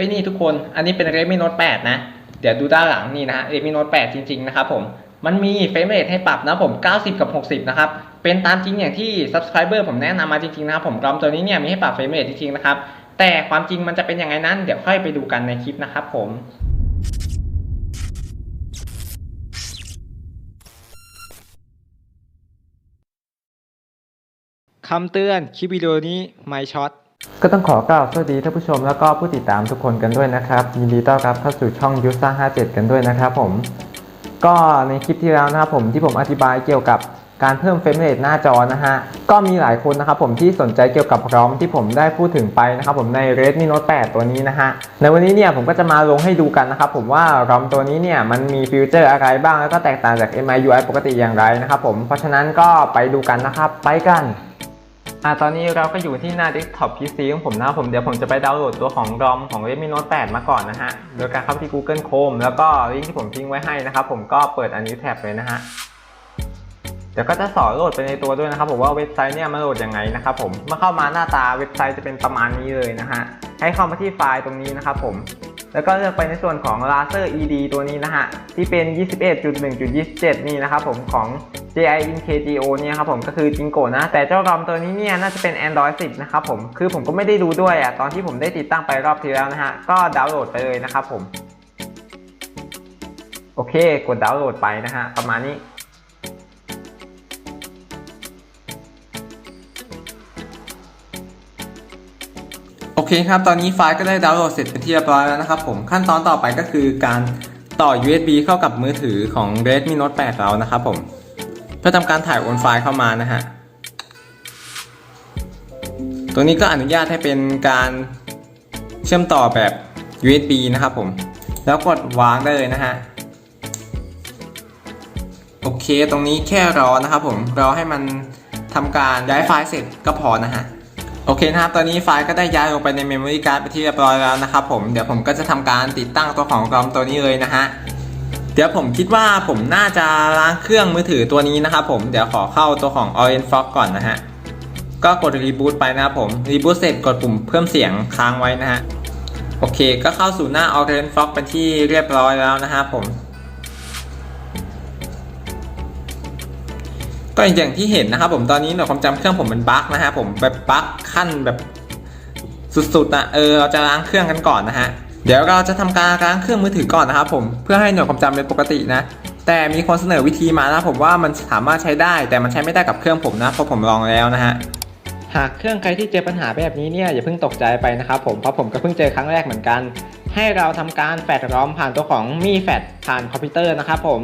ฮ้ยนี่ทุกคนอันนี้เป็น Redmi Note 8นะ เดี๋ยวดูด้านหลังนี่นะฮะ Redmi Note 8จริง ๆ นะครับผมมันมีเฟรมเรทให้ปรับนะผม 90 กับ 60 นะครับ เป็นตามจริงอย่างที่ subscriber ผมแนะนำมาจริง ๆ นะครับผมรอมตัวนี้เนี่ยมีให้ปรับเฟรมเรทจริง ๆ นะครับ แต่ความจริงมันจะเป็นยังไงนั้น เดี๋ยวค่อยไปดูกันในคลิปนะครับผมคำเตือน คลิปวิดีโอนี้ไม่ช็อต ก็ต้องขอกล่าวสวัสดีท่านผู้ชมแล้วก็ผู้ติดตามทุกคนกันด้วยนะครับ ยินดีต้อนรับเข้าสู่ช่องยุทธซ่า57 กันด้วยนะครับผม ก็ในคลิปที่แล้วนะครับผมที่ผมอธิบายเกี่ยวกับการเพิ่มเฟรมเรทหน้าจอนะฮะ ก็มีหลายคนนะครับผมที่สนใจเกี่ยวกับรอมที่ผมได้พูดถึงไปนะครับผมใน Redmi Note 8 ตัวนี้นะฮะ ในวันนี้เนี่ยผมก็จะมาลงให้ดูกันนะครับผมว่ารอมตัวนี้เนี่ยมันมีฟีเจอร์อะไรบ้างแล้วก็แตกต่างจาก MIUI ปกติอย่างไรนะครับผม เพราะฉะนั้นก็ไปดูกันนะครับ ไปกัน อะตอนนี้เราก็อยู่ที่หน้า desktop PC ของผมนะผมเดี๋ยวผมจะไปดาวน์โหลดตัวของ ROM ของ Redmi Note 8 มาก่อนนะฮะ โดยการเข้าที่ Google Chrome แล้วก็ลิงก์ที่ผมทิ้งไว้ให้นะครับ ผมก็เปิดอันนี้แท็บเลยนะฮะเดี๋ยวก็จะสอนโหลดไปในตัวด้วยนะครับผมว่าเว็บไซต์เนี่ยมันโหลดยังไงนะครับผมเมื่อเข้ามาหน้าตาเว็บไซต์จะเป็นประมาณนี้เลยนะฮะให้เข้ามาที่ไฟล์ตรงนี้นะครับผมแล้วก็เลือกไปในส่วนของ Laser ED ตัวนี้นะฮะที่เป็น 21.1.27 นี่นะครับผมของ JINKGO เนี่ยครับผมก็คือจิงโกนะ แต่เจ้ารอมตัวนี้เนี่ยน่าจะเป็น Android 10 นะครับผมคือผมก็ไม่ได้ดูด้วยอะตอนที่ผมได้ติดตั้งไปรอบที่แล้วนะฮะ ก็ดาวน์โหลดไปเลยนะครับผม โอเค กดดาวน์โหลดไปนะฮะ ประมาณนี้โอเคครับ ตอนนี้ไฟล์ก็ได้ดาวน์โหลดเสร็จเป็นที่เรียบร้อยแล้วนะครับผม ขั้นตอนต่อไปก็คือการต่อ USB เข้ากับมือถือของ Redmi Note 8 เรานะครับผม เพื่อทำการถ่ายโอนไฟล์เข้ามานะฮะตัวนี้ก็อนุญาตให้เป็นการเชื่อมต่อแบบ USB นะครับผม แล้วกดวางได้เลยนะฮะ โอเค ตรงนี้แค่รอนะครับผม รอให้มันทำการย้ายไฟล์เสร็จก็พอนะฮะโอเคนะครับ ตอนนี้ไฟล์ก็ได้ย้ายลงไปใน Memory Card ไปที่เรียบร้อยแล้วนะครับผม เดี๋ยวผมก็จะทำการติดตั้งตัวของ ROM ตัวนี้เลยนะฮะ เดี๋ยวผมคิดว่าผมน่าจะล้างเครื่องมือถือตัวนี้นะครับผมเดี๋ยวขอเข้าตัวของ Orange Fox ก่อนนะฮะก็กด Reboot ไปนะครับผม Reboot เสร็จกดปุ่มเพิ่มเสียงค้างไว้นะฮะโอเค ก็เข้าสู่หน้า Orange Fox เป็นที่เรียบร้อยแล้วนะครับผม ก็อย่างที่เห็นนะครับผมตอนนี้หน่วยความจำเครื่องผมมันบั๊กนะฮะผมแบบบั๊กขั้นแบบสุดๆอะเออเราจะล้างเครื่องกันก่อนนะฮะ เดี๋ยวเราจะทำการล้างเครื่องมือถือก่อนนะครับผมเพื่อให้หน่วยความจำเป็นปกตินะ แต่มีคนเสนอวิธีมานะผมว่ามันสามารถใช้ได้ แต่มันใช้ไม่ได้กับเครื่องผมนะเพราะผมลองแล้วนะฮะหากเครื่องใครที่เจอปัญหาแบบนี้เนี่ยอย่าเพิ่งตกใจไปนะครับผมเพราะผมก็เพิ่งเจอครั้งแรกเหมือนกัน ให้เราทำการแฟดร้อมผ่านตัวของมีแฟดผ่านคอมพิวเตอร์นะครับผม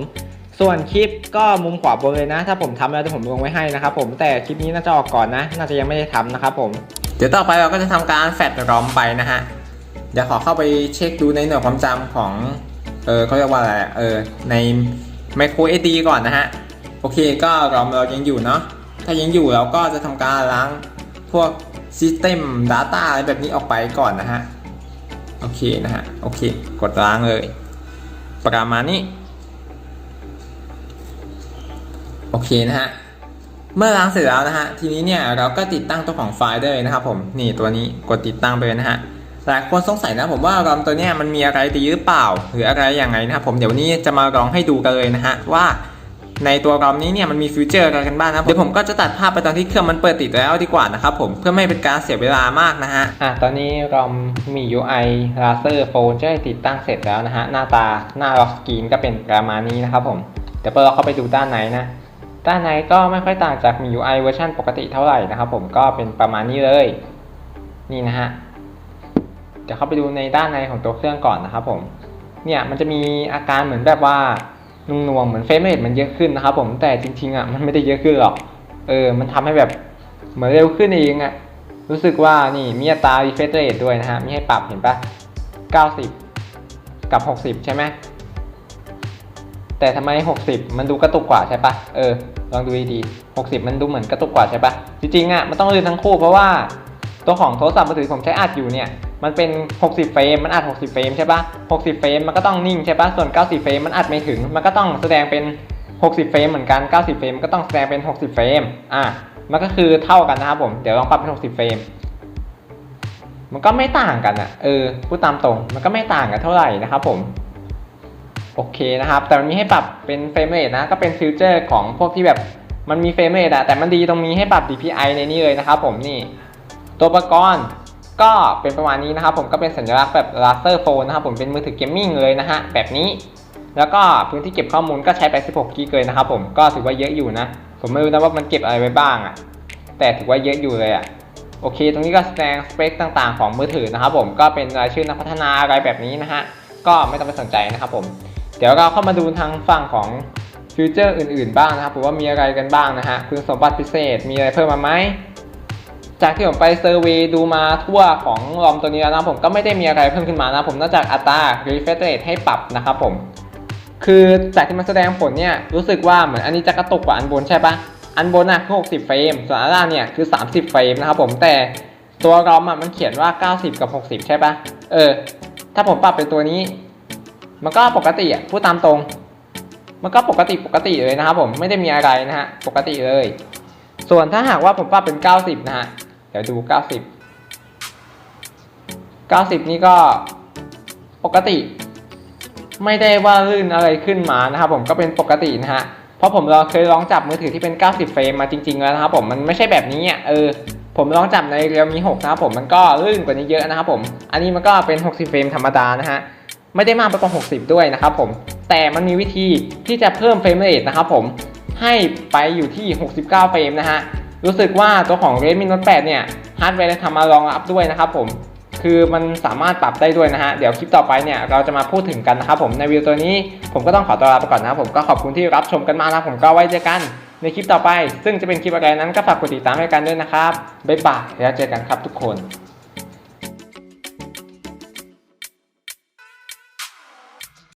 ส่วนคลิปก็มุมขวาบนเลยนะ ถ้าผมทำแล้วเดี๋ยวผมลงไว้ให้นะครับผมแต่คลิปนี้น่าจะออกก่อนนะ น่าจะยังไม่ได้ทำนะครับผม เดี๋ยวต่อไปเราก็จะทำการแฟดรอมไปนะฮะ เดี๋ยวขอเข้าไปเช็คดูในหน่วยความจำของ เออเขาเรียกว่าอะไร เออ ใน micro SD ก่อนนะฮะ โอเค ก็เรอมเรายังอยู่เนาะ ถ้ายังอยู่เราก็จะทำการล้างพวก System Data อะไรแบบนี้ออกไปก่อนนะฮะ โอเคนะฮะ โอเค กดล้างเลย ประมาณนี้ โอเคนะฮะ เมื่อล้างเสร็จแล้วนะฮะ ทีนี้เนี่ยเราก็ติดตั้งตัวของไฟล์ได้เลยนะครับผม นี่ตัวนี้ กดติดตั้งไปเลยนะฮะ หลายคนสงสัยนะผมว่ารอมตัวเนี้ยมันมีอะไรดีหรือเปล่า หรืออะไรอย่างไรนะครับผมเดี๋ยวนี้จะมาลองให้ดูกันเลยนะฮะว่าในตัวรอมนี้เนี่ยมันมีฟิวเจอร์อะไรกันบ้างนะเดี๋ยวผมก็จะตัดภาพไปตอนที่เครื่องมันเปิดติดแล้วดีกว่านะครับผมเพื่อไม่ให้เป็นการเสียเวลามากนะฮะอะตอนนี้รอมมี UI Razer Phone จะติดตั้งเสร็จแล้วนะฮะหน้าตาหน้าล็อกสกรีนก็เป็นประมาณนี้นะครับผมเดี๋ยวเราเข้าไปดูด้านในนะด้านในก็ไม่ค่อยต่างจากมี UI เวอร์ชันปกติเท่าไหร่นะครับผมก็เป็นประมาณนี้เลย นี่นะฮะ เดี๋ยวเข้าไปดูในด้านในของตัวเครื่องก่อนนะครับผมเนี่ยมันจะมีอาการเหมือนแบบว่านุ่งนวงเหมือนเฟรมเรทมันเยอะขึ้นนะครับผมแต่จริงๆอะมันไม่ได้เยอะขึ้นหรอกเออมันทำให้แบบเหมือนเร็วขึ้นเองอะรู้สึกว่านี่มีอัตรา refresh rate ด้วยนะฮะมีให้ปรับเห็นปะ90 กับ 60 ใช่ไหมแต่ทำไม 60 มันดูกระตุกกว่าใช่ปะเออลองดูดีๆ60 มันดูเหมือนกระตุกกว่าใช่ปะจริงๆอะมันต้องเรียนทั้งคู่เพราะว่าตัวของโทรศัพท์มือถือผมใช้อัดอยู่เนี่ย มันเป็น 60 เฟรม มันอัด 60 เฟรมใช่ปะ60 เฟรมมันก็ต้องนิ่งใช่ปะส่วน 90 เฟรมมันอัดไม่ถึง มันก็ต้องแสดงเป็น 60 เฟรมเหมือนกัน 90 เฟรมก็ต้องแสดงเป็น 60 เฟรม อะ มันก็คือเท่ากันนะครับผม เดี๋ยวลองปรับเป็น 60 เฟรม มันก็ไม่ต่างกันอะเออ พูดตามตรง มันก็ไม่ต่างกันเท่าไหร่นะครับผม โอเคนะครับ แต่มันมีให้ปรับเป็นเฟรมเรทนะ ก็เป็นฟิวเจอร์ของพวกที่แบบ มันมีเฟรมเรทอะแต่มันดีตรงนี้ให้ปรับ DPI ในนี้เลยนะครับผมนี่ ตัวอุปกรณ์ ก็เป็นประมาณนี้นะครับผมก็เป็นสัญลักษณ์แบบ Razer Phone นะครับผมเป็นมือถือเกมมิ่งเลยนะฮะแบบนี้ แล้วก็พื้นที่เก็บข้อมูลก็ใช้ไป 16 กิกเลยนะครับผมก็ถือว่าเยอะอยู่นะ ผมไม่รู้นะว่ามันเก็บอะไรไว้บ้างอะแต่ถือว่าเยอะอยู่เลยอะโอเค ตรงนี้ก็แสดงสเปคต่างๆของมือถือนะครับผมก็เป็นรายชื่อนักพัฒนาอะไรแบบนี้นะฮะก็ไม่ต้องไปสนใจนะครับผม เดี๋ยวเราเข้ามาดูทางฝั่งของฟิวเจอร์อื่นๆบ้างนะครับผมว่ามีอะไรกันบ้างนะฮะคุณสมบัติพิเศษมีอะไรเพิ่มมาไหม จากที่ผมไปเซอร์วยดูมาทั่วของรอมตัวนี้แล้วนะผมก็ไม่ได้มีอะไรเพิ่มขึ้นมานะผมนอกจากอัตรา refresh rate ให้ปรับนะครับผม คือจากที่มันแสดงผลเนี่ยรู้สึกว่าเหมือนอันนี้จะกระตุกกว่าอันบนใช่ปะอันบนน่ะคือ 60 เฟรม ส่วนอันล่างเนี่ยคือ 30 เฟรมนะครับผมแต่ตัวรอมอะมันเขียนว่า 90 กับ 60 ใช่ปะเออ ถ้าผมปรับเป็นตัวนี้ มันก็ปกติอะพูดตามตรง มันก็ปกติปกติเลยนะครับผมไม่ได้มีอะไรนะฮะปกติเลย ส่วนถ้าหากว่าผมปรับเป็น 90 นะฮะ เดี๋ยวดู 90 90 นี่ก็ปกติ ไม่ได้ว่าลื่นอะไรขึ้นมานะครับผมก็เป็นปกตินะฮะ เพราะผมเราเคยลองจับมือถือที่เป็น 90 เฟรมมาจริง ๆ แล้วนะครับผมมันไม่ใช่แบบนี้อะเออผมลองจับใน Realme 6นะครับผมมันก็ลื่นกว่านี้เยอะนะครับผม อันนี้มันก็เป็น 60 เฟรมธรรมดานะฮะ ไม่ได้มากไปกว่า60 ด้วยนะครับผม แต่มันมีวิธีที่จะเพิ่มเฟรมเรทนะครับผม ให้ไปอยู่ที่ 69 เฟรมนะฮะ รู้สึกว่าตัวของ Redmi Note 8 เนี่ยฮาร์ดแวร์ทำมารองรับด้วยนะครับผม คือมันสามารถปรับได้ด้วยนะฮะ เดี๋ยวคลิปต่อไปเนี่ยเราจะมาพูดถึงกันนะครับผม ในวิดีโอตัวนี้ผมก็ต้องขอตัวลาไปก่อนนะครับผม ก็ขอบคุณที่รับชมกันมากนะผมก็ไว้เจอกันในคลิปต่อไป ซึ่งจะเป็นคลิปอะไรนั้นก็ฝากกดติดตามให้กันด้วยนะครับ บ๊ายบายแล้วเจอกันครับทุกคน